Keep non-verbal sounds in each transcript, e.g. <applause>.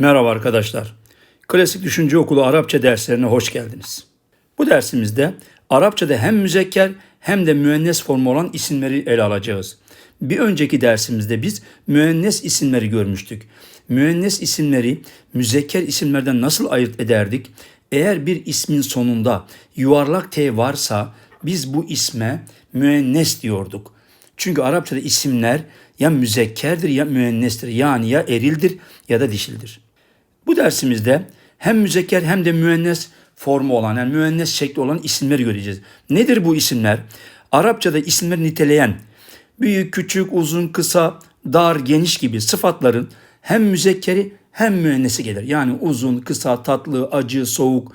Merhaba arkadaşlar. Klasik Düşünce Okulu Arapça derslerine hoş geldiniz. Bu dersimizde Arapçada hem müzekker hem de müennes formu olan isimleri ele alacağız. Bir önceki dersimizde biz müennes isimleri görmüştük. Müennes isimleri müzekker isimlerden nasıl ayırt ederdik? Eğer bir ismin sonunda yuvarlak T varsa biz bu isme müennes diyorduk. Çünkü Arapçada isimler ya müzekkerdir ya müennestir. Yani ya erildir ya da dişildir. Bu dersimizde hem müzekker hem de müennes formu olan yani müennes şekli olan isimleri göreceğiz. Nedir bu isimler? Arapçada isimleri niteleyen büyük, küçük, uzun, kısa, dar, geniş gibi sıfatların hem müzekkeri hem müennesi gelir. Yani uzun, kısa, tatlı, acı, soğuk,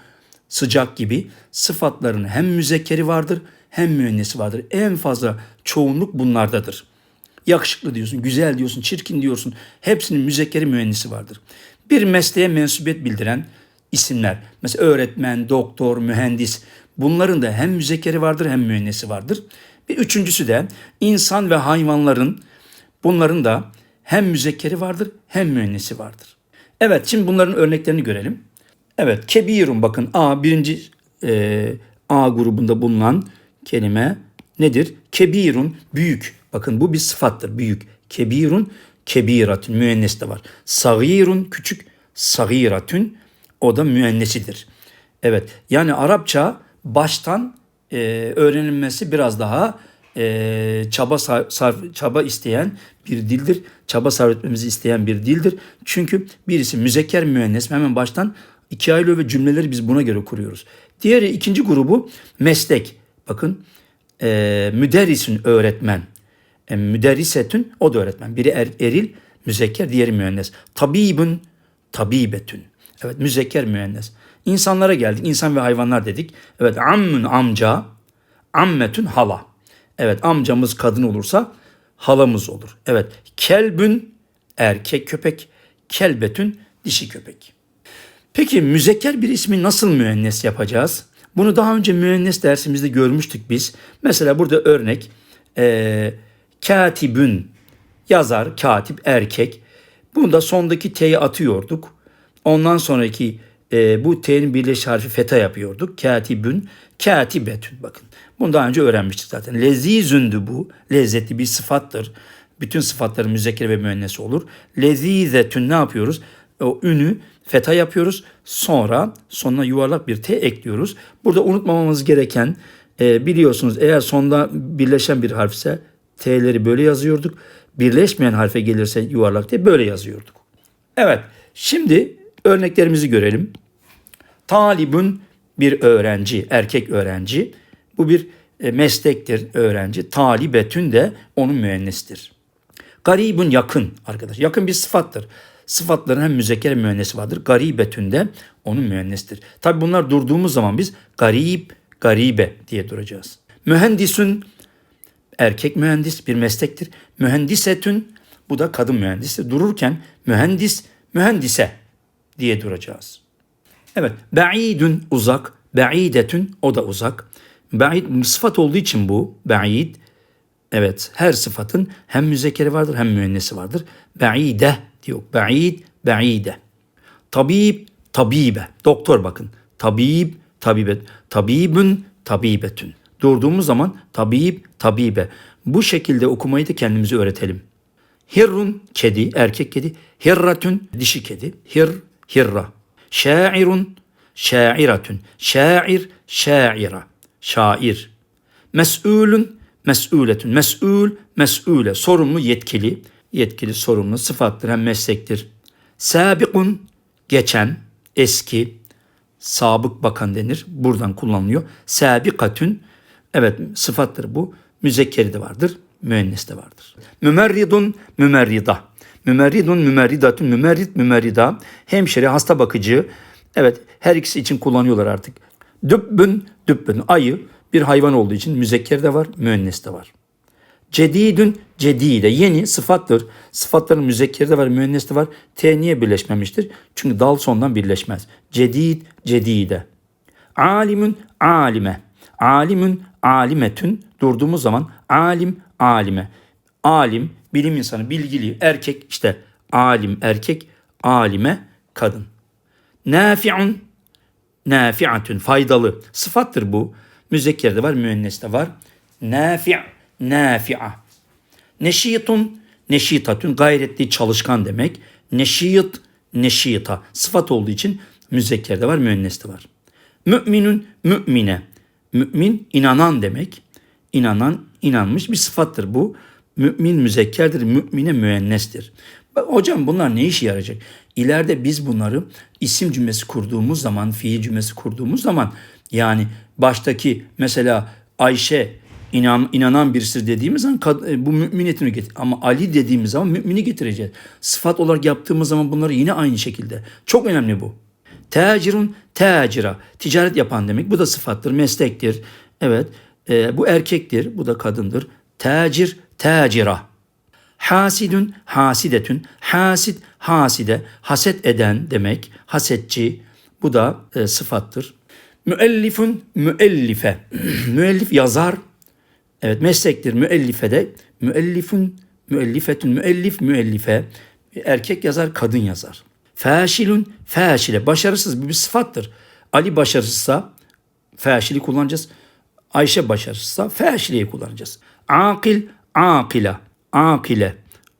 sıcak gibi sıfatların hem müzekkeri vardır hem müennesi vardır. En fazla çoğunluk bunlardadır. Yakışıklı diyorsun, güzel diyorsun, çirkin diyorsun. Hepsinin müzekkeri müennisi vardır. Bir mesleğe mensubiyet bildiren isimler. Mesela öğretmen, doktor, mühendis. Bunların da hem müzekkeri vardır hem müennesi vardır. Bir üçüncüsü de insan ve hayvanların bunların da hem müzekkeri vardır hem müennesi vardır. Evet şimdi bunların örneklerini görelim. Evet kebirun bakın A birinci e, A grubunda bulunan kelime nedir? Kebirun büyük. Bakın bu bir sıfattır büyük. Kebirun kebiratun müennes de var. Sagirun küçük sagiratun o da müennesidir. Evet yani Arapça baştan e, öğrenilmesi biraz daha e, çaba sarf, çaba isteyen bir dildir. Çaba sarf etmemizi isteyen bir dildir. Çünkü birisi müzekker müennes hemen baştan iki ayrı ve cümleleri biz buna göre kuruyoruz. Diğeri ikinci grubu meslek. Bakın e, müderrisin öğretmen. E, müderrisetün o da öğretmen. Biri er, eril müzekker diğeri müennes. Tabibun tabibetün. Evet müzekker müennes. İnsanlara geldik. İnsan ve hayvanlar dedik. Evet ammun amca, ammetün hala. Evet amcamız kadın olursa halamız olur. Evet kelbün erkek köpek, kelbetün dişi köpek. Peki müzekker bir ismi nasıl müennes yapacağız? Bunu daha önce müennes dersimizde görmüştük biz. Mesela burada örnek e, katibün yazar, katip erkek. Bunda sondaki T'yi atıyorduk. Ondan sonraki e, bu T'nin birleşik harfi feta yapıyorduk. Katibün, katibetün bakın. Bunu daha önce öğrenmiştik zaten. Lezizündü bu. Lezzetli bir sıfattır. Bütün sıfatların müzekker ve müennesi olur. Lezizetün ne yapıyoruz? O ünü feta yapıyoruz. Sonra sonuna yuvarlak bir T ekliyoruz. Burada unutmamamız gereken e, biliyorsunuz eğer sonda birleşen bir harfse T'leri böyle yazıyorduk. Birleşmeyen harfe gelirse yuvarlak T böyle yazıyorduk. Evet şimdi örneklerimizi görelim. Talibun bir öğrenci, erkek öğrenci. Bu bir e, meslektir öğrenci. Talibetün de onun müennesidir. Garibun yakın arkadaş. Yakın bir sıfattır. Sıfatların hem müzekker hem müennesi vardır. Garibetün de onun müennesidir. Tabi bunlar durduğumuz zaman biz garip, garibe diye duracağız. Mühendisün erkek mühendis bir meslektir. Mühendisetün bu da kadın mühendisi. Dururken mühendis, mühendise diye duracağız. Evet, ba'idun uzak, ba'idetün o da uzak. Ba'id sıfat olduğu için bu ba'id. Evet, her sıfatın hem müzekkeri vardır hem müennesi vardır. Ba'ide diyor. Ba'id, ba'ide. Tabib, tabibe. Doktor bakın. Tabib, tabibet. Tabibün, tabibetün. Durduğumuz zaman tabib, tabibe. Bu şekilde okumayı da kendimize öğretelim. Hirrun, kedi, erkek kedi. Hirratun, dişi kedi. Hir, hirra. Şairun, şairatun. Şair, şaira. Şair. Mes'ulun, mes'uletun. Mes'ul, mes'ule. Sorumlu, yetkili. Yetkili, sorumlu. Sıfattır hem meslektir. Sabikun, geçen, eski. Sabık bakan denir. Buradan kullanılıyor. Sabikatün, evet sıfattır bu. Müzekkeri de vardır, müennes de vardır. Mümerridun, mümerrida. Mümerridun, mümerridatun, mümerrid, mümerrida. Hemşire, hasta bakıcı. Evet, her ikisi için kullanıyorlar artık. Dübbün, dübbün. Ayı bir hayvan olduğu için müzekker de var, müennes de var. Cedidün, cedide. Yeni sıfattır. Sıfatların müzekkeri de var, müennes de var. T niye birleşmemiştir? Çünkü dal sondan birleşmez. Cedid, cedide. Alimün, alime. Alimün, alimetün. Durduğumuz zaman alim, alime. Alim, bilim insanı, bilgili, erkek işte alim, erkek, alime, kadın. Nafi'un nafi'atun faydalı. Sıfattır bu. Müzekkerde var, müenneste var. Nafi' nafi'a. Neşitun neşitatun gayretli çalışkan demek. Neşit neşita. Sıfat olduğu için müzekkerde var, müenneste var. Müminün mümine. Mümin inanan demek. İnanan, inanmış bir sıfattır bu. Mümin müzekkerdir, mümine müennestir. Bak, hocam bunlar ne işe yarayacak? İleride biz bunları isim cümlesi kurduğumuz zaman, fiil cümlesi kurduğumuz zaman yani baştaki mesela Ayşe inan, inanan birisi dediğimiz zaman e, bu mümin etini getir. Ama Ali dediğimiz zaman mümini getireceğiz. Sıfat olarak yaptığımız zaman bunları yine aynı şekilde. Çok önemli bu. Tacirun tacira. Ticaret yapan demek. Bu da sıfattır, meslektir. Evet. e, bu erkektir, bu da kadındır. Tacir, tacira. Hasidun, hasidetün. Hasid, haside. Haset eden demek. Hasetçi. Bu da e, sıfattır. Müellifun, müellife. <clears throat> Müellif yazar. Evet meslektir. Müellife de. Müellifun, müellifetün. Müellif, müellife. Erkek yazar, kadın yazar. Faşilun, faşile. Başarısız bir, bir sıfattır. Ali başarısızsa faşili kullanacağız. Ayşe başarısızsa faşiliyi kullanacağız. Akil, akila. Akile.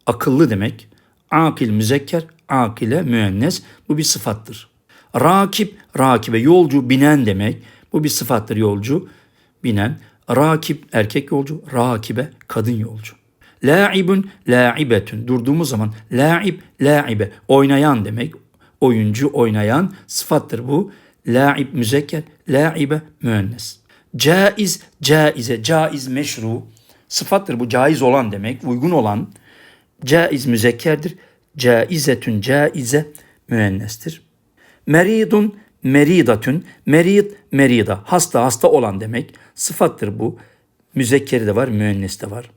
Akıllı demek. Akil müzekker, akile müennes. Bu bir sıfattır. Rakip, rakibe. Yolcu, binen demek. Bu bir sıfattır yolcu, binen. Rakip, erkek yolcu. Rakibe, kadın yolcu. La'ibun, la'ibetün. Durduğumuz zaman la'ib, la'ibe. Oynayan demek. Oyuncu, oynayan sıfattır bu. La'ib müzekker, la'ibe müennes. Caiz, caize. Caiz meşru. Sıfattır bu. Caiz olan demek. Uygun olan. Caiz müzekkerdir. Caizetün, caize müennestir. Meridun, meridatün. Merid, merida. Hasta, hasta olan demek. Sıfattır bu. Müzekkeri de var, müennes de var.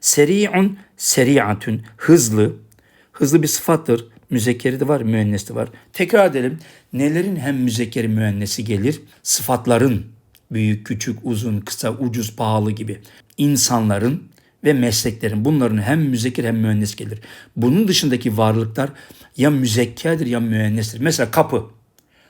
Seri'un, seri'atün. Hızlı. Hızlı bir sıfattır. Müzekkeri de var, müennes de var. Tekrar edelim. Nelerin hem müzekkeri müennesi gelir? Sıfatların. Büyük, küçük, uzun, kısa, ucuz, pahalı gibi. İnsanların ve mesleklerin bunların hem müzekker hem müennes gelir. Bunun dışındaki varlıklar ya müzekkerdir ya müennestir. Mesela kapı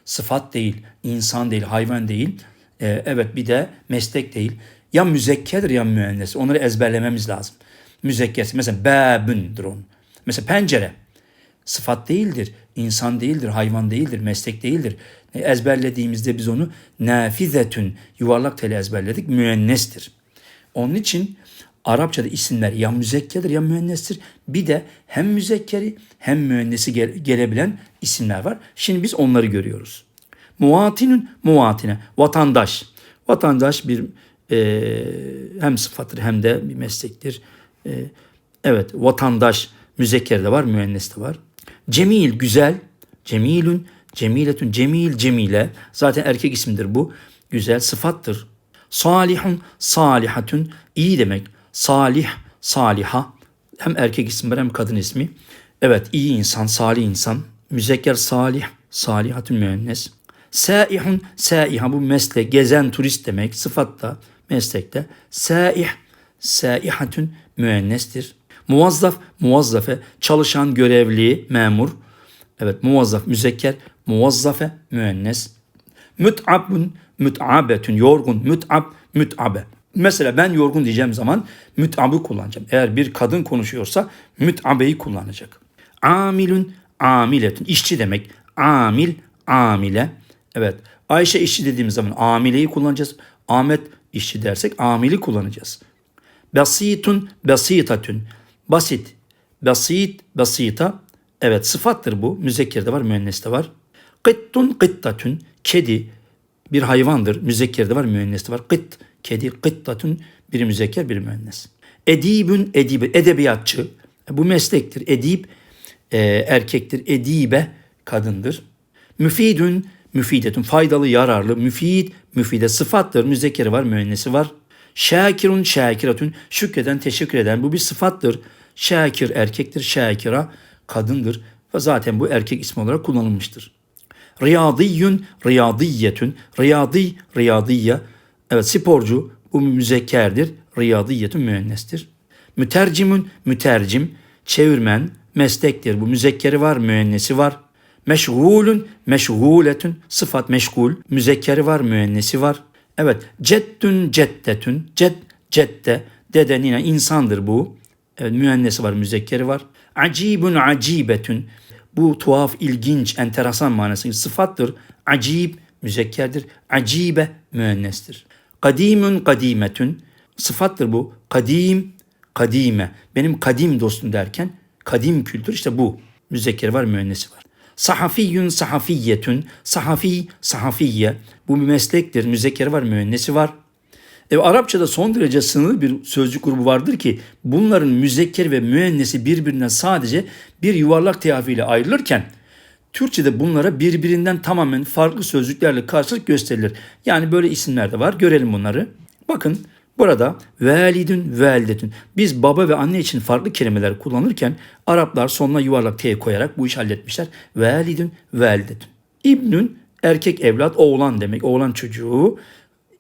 sıfat değil, insan değil, hayvan değil. Ee, evet bir de meslek değil. Ya müzekkerdir ya müennes. Onları ezberlememiz lazım. Müzekkersi mesela babündür onun. Mesela pencere sıfat değildir, insan değildir, hayvan değildir, meslek değildir. E, Ezberlediğimizde biz onu nafizetün yuvarlak teli ezberledik müennestir. Onun için Arapçada isimler ya müzekkerdir ya müennestir. Bir de hem müzekkeri hem müennesi gel- gelebilen isimler var. Şimdi biz onları görüyoruz. Muvatinün muvatine vatandaş. Vatandaş bir e, hem sıfattır hem de bir meslektir. E, evet vatandaş müzekker de var müennes de var. Cemil güzel. Cemilün cemiletün cemil cemile. Zaten erkek isimdir bu. Güzel sıfattır. Salihun salihatün iyi demek. Salih saliha hem erkek ismi var hem kadın ismi. Evet iyi insan, salih insan. Müzekker salih, salihatün müennes. Saihun, saiha bu meslek, gezen turist demek. Sıfatta, meslekte. Saih, saihatün müennestir. Muvazzaf, muvazzafe, çalışan, görevli, memur. Evet, muvazzaf, müzekker, muvazzafe, müennes. Müt'abun, müt'abetün, yorgun, müt'ab, müt'abe. Mesela ben yorgun diyeceğim zaman müt'abı kullanacağım. Eğer bir kadın konuşuyorsa müt'abeyi kullanacak. Amilün, amiletün, işçi demek. Amil, amile. Evet, Ayşe işçi dediğimiz zaman amileyi kullanacağız. Ahmet işçi dersek amili kullanacağız. Basitun, basitatün. Basit, basit, basita. Evet sıfattır bu. Müzekkerde var, müenneste var. Kıttun, kıttatün. Kedi bir hayvandır. Müzekkerde var, müenneste var. Kıt, kedi, kıttatün. Biri müzekker, biri müennes. Edibün, edibe, edebiyatçı. Bu meslektir. Edip e, erkektir. Edibe kadındır. Müfidün, müfidetün. Faydalı, yararlı. Müfid, müfide sıfattır. Müzekkeri var, müennesi var. Şakirun, şakiratün. Şükreden, teşekkür eden. Bu bir sıfattır. Şakir erkektir. Şakira kadındır. Ve zaten bu erkek ismi olarak kullanılmıştır. Riyadiyyün, riyadiyyetün, riyadi, riyadiyye. Evet sporcu, bu müzekkerdir. Riyadiyyetün müennestir. Mütercimün, mütercim, çevirmen, meslektir. Bu müzekkeri var, müennesi var. Meşgulün, meşguletün, sıfat meşgul, müzekkeri var, müennesi var. Evet, ceddün, ceddetün, ced, cedde, deden yine insandır bu. Evet, müennesi var, müzekkeri var. Acibun, acibetün, bu tuhaf, ilginç, enteresan manası sıfattır. Acib, müzekkerdir. Acibe, müennestir. Kadimun, kadimetün, sıfattır bu. Kadim, kadime. Benim kadim dostum derken kadim kültür işte bu. Müzekkeri var, müennesi var. Sahafiyyun sahafiyyetün, sahafi, sahafiyye. Bu bir meslektir. Müzekkeri var, müennesi var. E, Arapçada son derece sınırlı bir sözcük grubu vardır ki bunların müzekker ve müennesi birbirinden sadece bir yuvarlak teyafiyle ayrılırken Türkçe'de bunlara birbirinden tamamen farklı sözcüklerle karşılık gösterilir. Yani böyle isimler de var. Görelim bunları. Bakın burada velidün velidetün. Biz baba ve anne için farklı kelimeler kullanırken Araplar sonuna yuvarlak T koyarak bu işi halletmişler. Velidün velidetün. İbnün erkek evlat oğlan demek. Oğlan çocuğu.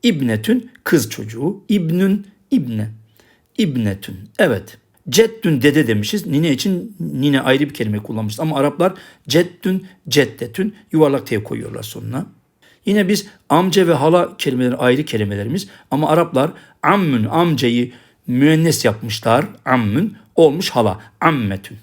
İbnetün kız çocuğu. İbnün ibne. İbnetün. Evet. Ceddün dede demişiz. Nine için nine ayrı bir kelime kullanmışız. Ama Araplar ceddün, ceddetün yuvarlak T koyuyorlar sonuna. Yine biz amca ve hala kelimeleri ayrı kelimelerimiz. Ama Araplar ammün, amcayı müennes yapmışlar. Ammün olmuş hala. Ammetün.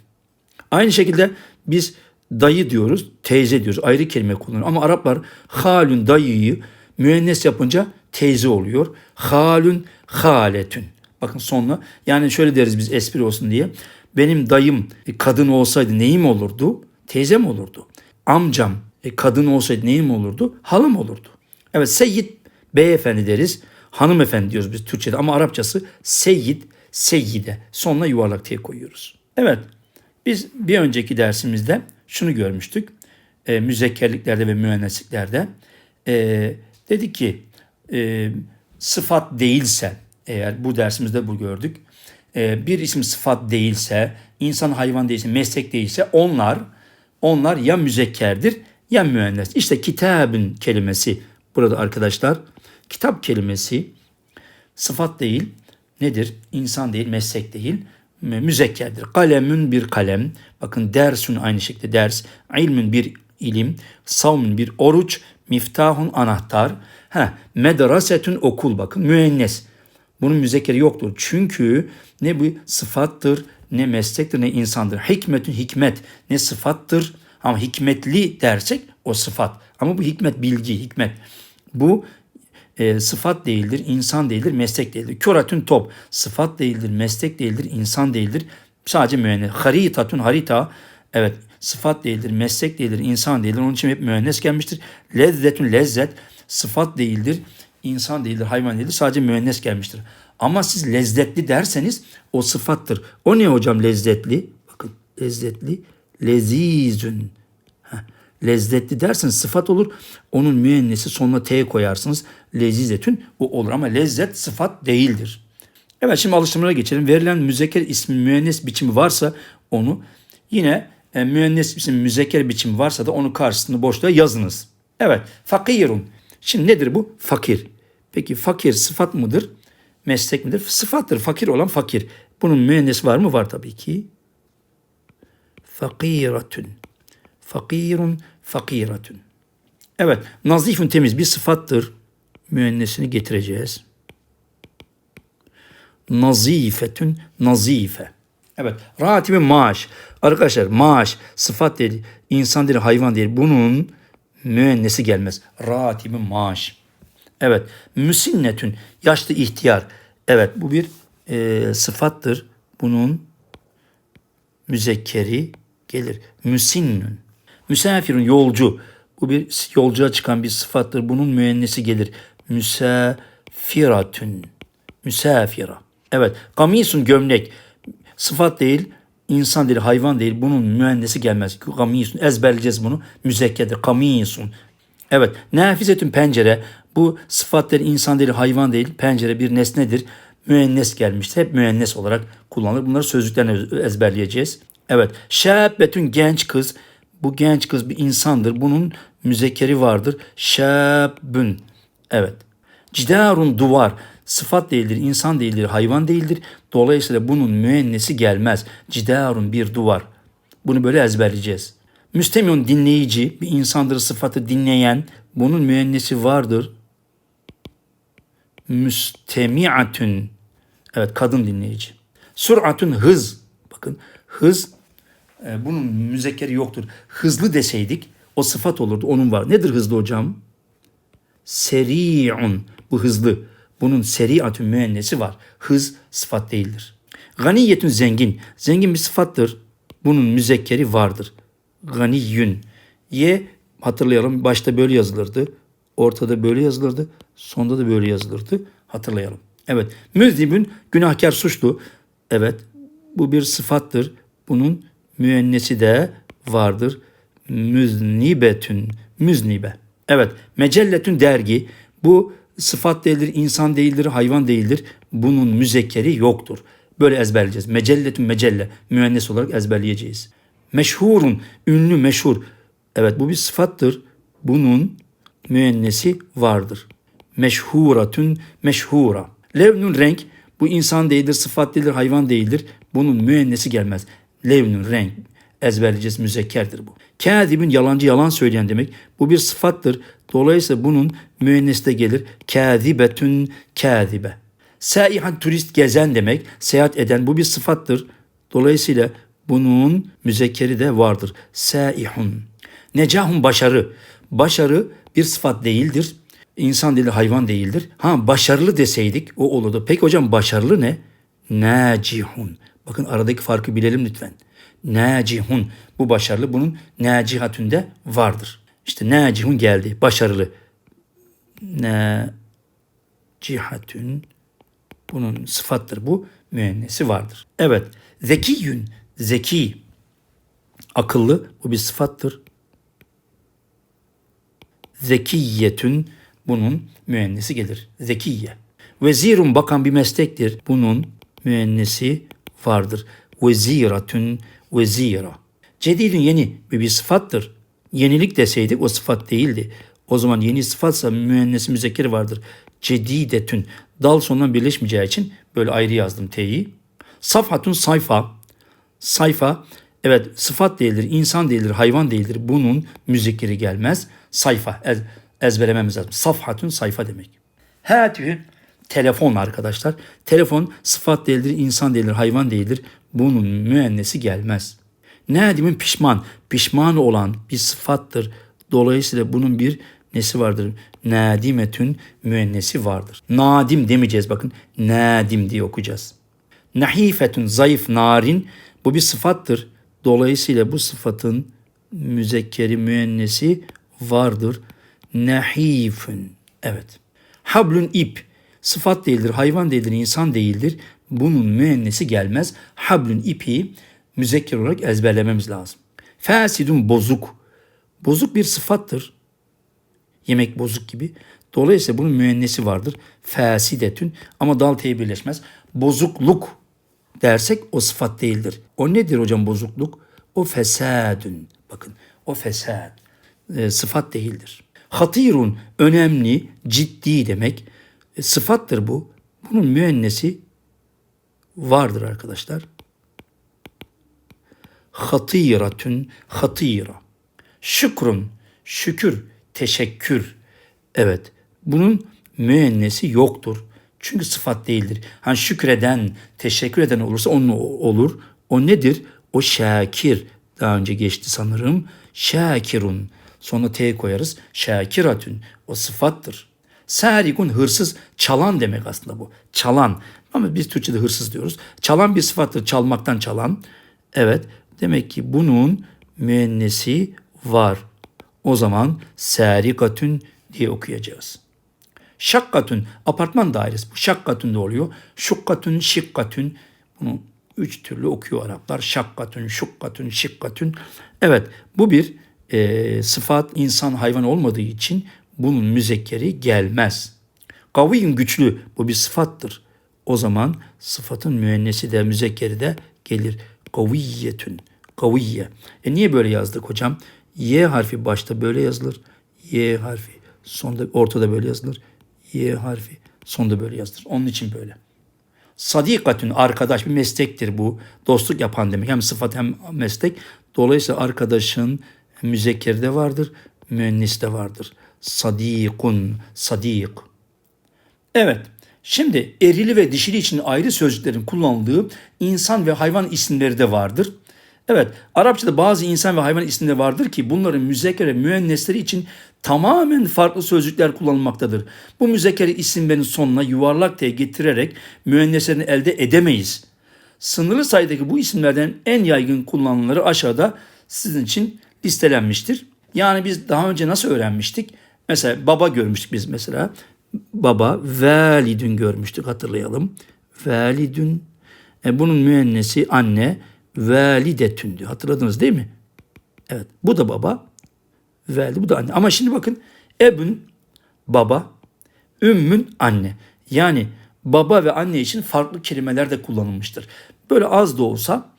Aynı şekilde biz dayı diyoruz, teyze diyoruz. Ayrı kelime kullanıyor. Ama Araplar halün dayıyı müennes yapınca teyze oluyor. Halün haletün. Bakın sonuna yani şöyle deriz biz espri olsun diye. Benim dayım kadın olsaydı neyim olurdu? Teyzem olurdu. Amcam e, kadın olsaydı neyim olurdu? Halam olurdu. Evet seyyid beyefendi deriz. Hanımefendi diyoruz biz Türkçe'de ama Arapçası seyyid, seyyide. Sonuna yuvarlak T koyuyoruz. Evet biz bir önceki dersimizde şunu görmüştük. E, müzekkerliklerde ve müennesliklerde. E, dedik ki e, sıfat değilse eğer bu dersimizde bu gördük. E, bir isim sıfat değilse, insan hayvan değilse, meslek değilse onlar onlar ya müzekkerdir ya müennes. İşte kitabın kelimesi burada arkadaşlar. Kitap kelimesi sıfat değil, nedir? İnsan değil, meslek değil, müzekkerdir. Kalemün bir kalem. Bakın dersün aynı şekilde ders. İlmün bir ilim. Savmun bir oruç. Miftahun anahtar. Ha, medrasetün okul bakın müennes. Bunun müzekkeri yoktur. Çünkü ne bu sıfattır, ne meslektir, ne insandır. Hikmetün hikmet ne sıfattır ama hikmetli dersek o sıfat. Ama bu hikmet bilgi, hikmet. Bu e, sıfat değildir, insan değildir, meslek değildir. Küratün top sıfat değildir, meslek değildir, insan değildir. Sadece müennes. Haritatun harita evet sıfat değildir, meslek değildir, insan değildir. Onun için hep müennes gelmiştir. Lezzetün lezzet sıfat değildir, insan değildir, hayvan değildir. Sadece müennes gelmiştir. Ama siz lezzetli derseniz o sıfattır. O ne hocam lezzetli? Bakın lezzetli. Lezizün. Lezzetli derseniz sıfat olur. Onun müennesi sonuna T koyarsınız. Lezizetün bu olur ama lezzet sıfat değildir. Evet şimdi alıştırmalara geçelim. Verilen müzekker ismi müennes biçimi varsa onu yine e, müennes ismi müzekker biçimi varsa da onu karşısında boşluğa yazınız. Evet fakirun. Şimdi nedir bu? Fakir. Peki fakir sıfat mıdır? Meslek midir? Sıfattır. Fakir olan fakir. Bunun müennesi var mı? Var tabii ki. Fakiratun. Fakirun, fakiratun. Evet, nazifun temiz bir sıfattır. Müennesini getireceğiz. Nazifetün, nazife. Evet, ratibi maaş. Arkadaşlar maaş sıfat değil, insan değil, hayvan değil. Bunun müennesi gelmez. Ratibi maaş. Evet, müsinnetün, yaşlı ihtiyar. Evet, bu bir e, sıfattır. Bunun müzekkeri gelir. Müsinnün. Müsafirun yolcu. Bu bir yolcuya çıkan bir sıfattır. Bunun müennesi gelir. Müsafiratün. Müsafira. Evet. Gamisun gömlek. Sıfat değil, insan değil, hayvan değil. Bunun müennesi gelmez. Gamisun. Ezberleyeceğiz bunu. Müzekkerdir. Gamisun. Evet. Nafizetün pencere. Bu sıfatlar insan değil, hayvan değil. Pencere bir nesnedir. Müennes gelmiştir. Hep müennes olarak kullanılır. Bunları sözlüklerini ezberleyeceğiz. Evet. Şabbetün genç kız. Bu genç kız bir insandır. Bunun müzekkeri vardır. Şabbün. Evet. Cidarun duvar. Sıfat değildir, insan değildir, hayvan değildir. Dolayısıyla bunun müennesi gelmez. Cidarun bir duvar. Bunu böyle ezberleyeceğiz. Müstemiyon dinleyici bir insandır sıfatı dinleyen. Bunun müennesi vardır. Müstemi'atün. Evet kadın dinleyici. Süratün hız. Bakın hız e, bunun müzekkeri yoktur. Hızlı deseydik o sıfat olurdu. Onun var. Nedir hızlı hocam? Seri'un. Bu hızlı. Bunun seri'atün müennesi var. Hız sıfat değildir. Ganiyetün zengin. Zengin bir sıfattır. Bunun müzekkeri vardır. Ganiyün. Ye hatırlayalım başta böyle yazılırdı. Ortada böyle yazılırdı. Sonda da böyle yazılırdı. Hatırlayalım. Evet. Müzdibün günahkar suçlu. Evet. Bu bir sıfattır. Bunun müennesi de vardır. Müznibetün. Müznibe. Evet. Mecelletün dergi. Bu sıfat değildir, insan değildir, hayvan değildir. Bunun müzekkeri yoktur. Böyle ezberleyeceğiz. Mecelletün mecelle. Müennes olarak ezberleyeceğiz. Meşhurun. Ünlü, meşhur. Evet bu bir sıfattır. Bunun müennesi vardır. Meşhuratün meşhura. Levnün renk. Bu insan değildir, sıfat değildir, hayvan değildir. Bunun müennesi gelmez. Levnün renk. Ezberleyeceğiz müzekkerdir bu. Kâzibün yalancı yalan söyleyen demek. Bu bir sıfattır. Dolayısıyla bunun müennesi de gelir. Kâzibetün kâzibe. Saihan turist gezen demek. Seyahat eden bu bir sıfattır. Dolayısıyla bunun müzekkeri de vardır. Saihun. Necahun başarı. Başarı bir sıfat değildir. İnsan değil, hayvan değildir. Ha başarılı deseydik o olurdu. Peki hocam başarılı ne? Nacihun. Bakın aradaki farkı bilelim lütfen. Nacihun. Bu başarılı. Bunun nacihatünde vardır. İşte nacihun geldi. Başarılı. Nacihatün. Bunun sıfattır bu. Müennesi vardır. Evet. Zekiyün. Zeki. Akıllı. Bu bir sıfattır. Zekiyetün. Bunun müennesi gelir. Zekiye. Vezirun bakan bir meslektir. Bunun müennesi vardır. Veziratün vezira. Cedidün yeni bir, bir sıfattır. Yenilik deseydik o sıfat değildi. O zaman yeni sıfatsa müennesi müzekkeri vardır. Cedidetün. Dal sonundan birleşmeyeceği için böyle ayrı yazdım T'yi. Safhatun sayfa. Sayfa evet sıfat değildir, insan değildir, hayvan değildir. Bunun müzekkeri gelmez. Sayfa ez, ezberlememiz lazım. Safhatun sayfa demek. Hatü telefon arkadaşlar. Telefon sıfat değildir, insan değildir, hayvan değildir. Bunun müennesi gelmez. Nadimin pişman. Pişman olan bir sıfattır. Dolayısıyla bunun bir nesi vardır? Nadimetün müennesi vardır. Nadim demeyeceğiz bakın. Nadim diye okuyacağız. Nahifetün zayıf narin bu bir sıfattır. Dolayısıyla bu sıfatın müzekkeri müennesi vardır. Nahifün. Evet. Hablün ip. Sıfat değildir, hayvan değildir, insan değildir. Bunun müennesi gelmez. Hablün ipi müzekker olarak ezberlememiz lazım. Fasidun bozuk. Bozuk bir sıfattır. Yemek bozuk gibi. Dolayısıyla bunun müennesi vardır. Fasidetün ama dal t'ye birleşmez. Bozukluk dersek o sıfat değildir. O nedir hocam bozukluk? O fesadün. Bakın o fesad. E, sıfat değildir. Hatirun önemli, ciddi demek. E, sıfattır bu. Bunun müennesi vardır arkadaşlar. Hatiratün hatira. Şükrün şükür, teşekkür. Evet bunun müennesi yoktur. Çünkü sıfat değildir. Hani şükreden, teşekkür eden olursa onun olur. O nedir? O şakir. Daha önce geçti sanırım. Şakirun. Sonra T koyarız. Şakiratün. O sıfattır. Sarikun hırsız, çalan demek aslında bu. Çalan. Ama biz Türkçe'de hırsız diyoruz. Çalan bir sıfattır. Çalmaktan çalan. Evet. Demek ki bunun müennesi var. O zaman sarikatün diye okuyacağız. Şakkatün apartman dairesi. Bu şakkatün de oluyor. Şukkatün, şikkatün. Bunu üç türlü okuyor Araplar. Şakkatün, şukkatün, şikkatün. Evet bu bir e, sıfat insan hayvan olmadığı için bunun müzekkeri gelmez. Kaviyün güçlü bu bir sıfattır. O zaman sıfatın müennesi de müzekkeri de gelir. Kaviyetün. Kaviye. E niye böyle yazdık hocam? Y harfi başta böyle yazılır. Y harfi sonda ortada böyle yazılır. Y harfi sonda böyle yazılır. Onun için böyle. Sadikatün arkadaş bir meslektir bu. Dostluk yapan demek. Hem sıfat hem meslek. Dolayısıyla arkadaşın müzekker de vardır, müennes de vardır. Sadikun, sadik. Evet. Şimdi erili ve dişili için ayrı sözcüklerin kullanıldığı insan ve hayvan isimleri de vardır. Evet, Arapçada bazı insan ve hayvan isimleri vardır ki bunların müzekker ve müennesleri için tamamen farklı sözcükler kullanılmaktadır. Bu müzekker isimlerin sonuna yuvarlak T getirerek müenneslerini elde edemeyiz. Sınırlı sayıdaki bu isimlerden en yaygın kullanımları aşağıda sizin için listelenmiştir. Yani biz daha önce nasıl öğrenmiştik? Mesela baba görmüştük biz mesela. Baba velidün görmüştük hatırlayalım. Velidün. E bunun müennesi anne velidetündü. Hatırladınız değil mi? Evet. Bu da baba. Veldi bu da anne. Ama şimdi bakın ebün baba, ümmün anne. Yani baba ve anne için farklı kelimeler de kullanılmıştır. Böyle az da olsa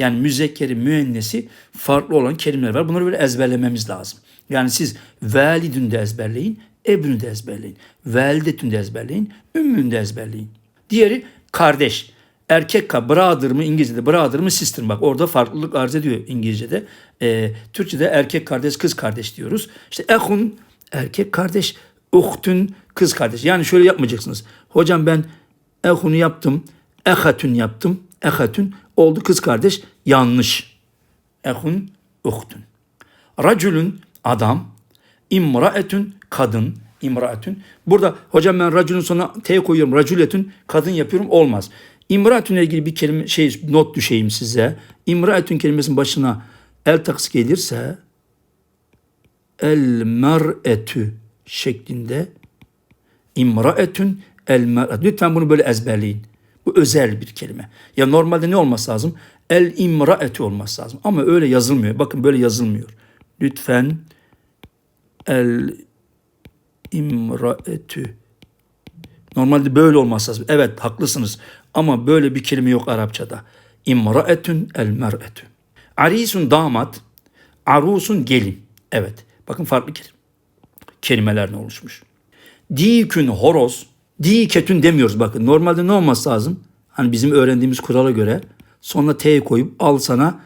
yani müzekkeri, müennesi farklı olan kelimeler var. Bunları böyle ezberlememiz lazım. Yani siz velidün de ezberleyin, ebnü de ezberleyin. Velidetün de ezberleyin, ümmün de ezberleyin. Diğeri kardeş. Erkek ka brother mı İngilizce'de brother mı sister? Bak orada farklılık arz ediyor İngilizce'de. Ee, Türkçe'de erkek kardeş kız kardeş diyoruz. İşte ehun erkek kardeş, uhtun kız kardeş. Yani şöyle yapmayacaksınız. Hocam ben ehunu yaptım, ehatün yaptım, ehatün oldu kız kardeş. Yanlış. Ehun, uhtun. Racülün adam, imraetün kadın, imraetün. Burada hocam ben racülün sonuna T koyuyorum. Racületün kadın yapıyorum olmaz. İmraetün ile ilgili bir kelime şey not düşeyim size. İmraetün kelimesinin başına el takıs gelirse el mer'etü şeklinde imraetün el mer'et. Lütfen bunu böyle ezberleyin. Bu özel bir kelime. Ya normalde ne olması lazım? El imraetü olması lazım. Ama öyle yazılmıyor. Bakın böyle yazılmıyor. Lütfen el imraetü. Normalde böyle olması lazım. Evet haklısınız. Ama böyle bir kelime yok Arapçada. İmraetün el mer'etü. Arisun damat, arusun gelin. Evet. Bakın farklı kelime. Kelimelerden oluşmuş. Dikün horoz, diketün demiyoruz bakın. Normalde ne olması lazım? Hani bizim öğrendiğimiz kurala göre sonra T koyup al sana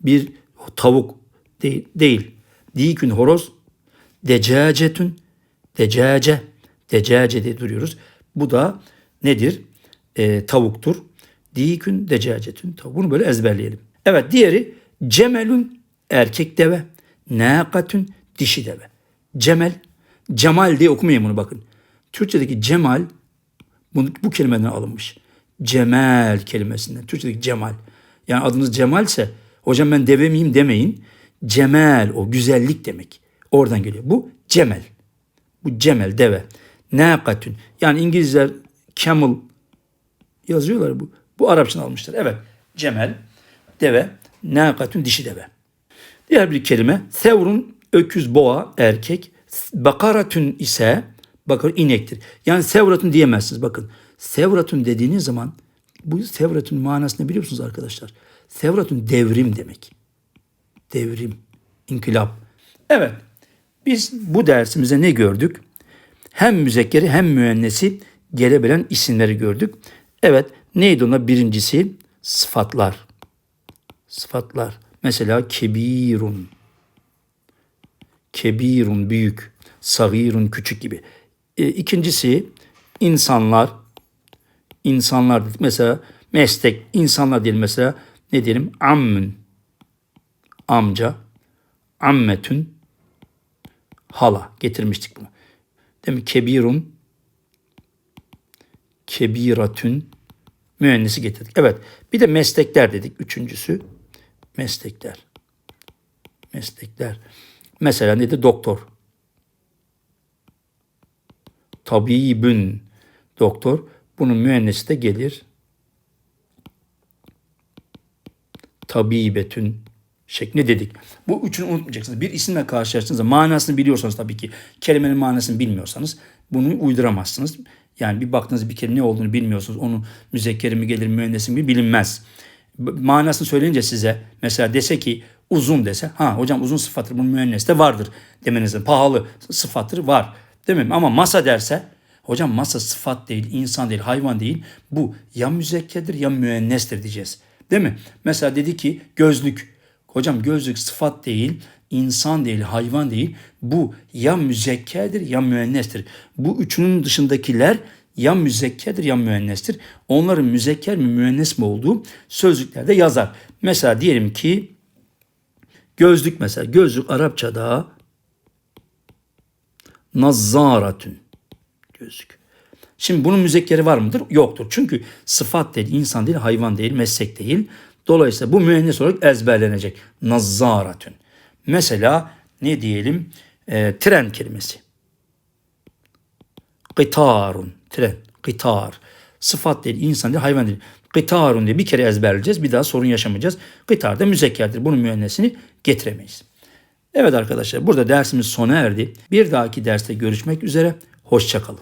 bir tavuk değil. değil. Dikün horoz, decacetün, decace, decace diye duruyoruz. Bu da nedir? E, tavuktur. Dikün, decacetün, tavuk. Bunu böyle ezberleyelim. Evet diğeri cemelün, erkek deve. Nakatün, dişi deve. Cemel, cemal diye okumayın bunu bakın. Türkçedeki cemal bu, bu kelimeden alınmış. Cemel kelimesinden. Türkçedeki cemal. Yani adınız cemalse hocam ben deve miyim demeyin. Cemel o güzellik demek. Oradan geliyor. Bu cemel. Bu cemel deve. Nakatün. Yani İngilizler camel yazıyorlar bu. Bu Arapçadan almışlar. Evet. Cemel deve. Nakatün dişi deve. Diğer bir kelime sevrun öküz boğa erkek. Bakaratün ise bakın inektir. Yani sevratun diyemezsiniz bakın. Sevratun dediğiniz zaman bu sevratun manasını biliyor musunuz arkadaşlar? Sevratun devrim demek. Devrim, inkılap. Evet. Biz bu dersimize ne gördük? Hem müzekkeri hem müennesi gelebilen isimleri gördük. Evet. Neydi ona? Birincisi sıfatlar. Sıfatlar. Mesela kebirun. Kebirun büyük. Sagirun küçük gibi. E, ikincisi insanlar. İnsanlar. Mesela meslek. insanlar diyelim mesela. Ne diyelim? Ammün. Amca. Ammetün. Hala. Getirmiştik bunu. Demek kebirun. Kebiratün. Müennisi getirdik. Evet. Bir de meslekler dedik. Üçüncüsü meslekler. Meslekler. Mesela nedir? Doktor. Tabibün doktor. Bunun müennesi de gelir. Tabibetün şekli dedik. Bu üçünü unutmayacaksınız. Bir isimle karşılaştığınızda manasını biliyorsanız tabii ki kelimenin manasını bilmiyorsanız bunu uyduramazsınız. Yani bir baktığınız bir kelime ne olduğunu bilmiyorsunuz. Onun müzekkeri mi gelir, müennesi mi bilinmez. Manasını söyleyince size mesela dese ki uzun dese ha hocam uzun sıfattır bunun müennesi de vardır demenizin pahalı sıfattır var değil mi? Ama masa derse hocam masa sıfat değil, insan değil, hayvan değil. Bu ya müzekkerdir ya müennestir diyeceğiz. Değil mi? Mesela dedi ki gözlük. Hocam gözlük sıfat değil, insan değil, hayvan değil. Bu ya müzekkerdir ya müennestir. Bu üçünün dışındakiler ya müzekkerdir ya müennestir. Onların müzekker mi müennes mi olduğu sözlüklerde yazar. Mesela diyelim ki gözlük mesela. Gözlük Arapçada nazzaratün gözlük. Şimdi bunun müzekkeri var mıdır? Yoktur. Çünkü sıfat değil, insan değil, hayvan değil, meslek değil. Dolayısıyla bu müennes olarak ezberlenecek. Nazzaratün. Mesela ne diyelim? E, tren kelimesi. Gıtarun. Tren. Gıtar. Sıfat değil, insan değil, hayvan değil. Gıtarun diye bir kere ezberleyeceğiz. Bir daha sorun yaşamayacağız. Gıtar da müzekkerdir. Bunun müennesini getiremeyiz. Evet arkadaşlar burada dersimiz sona erdi. Bir dahaki derste görüşmek üzere. Hoşçakalın.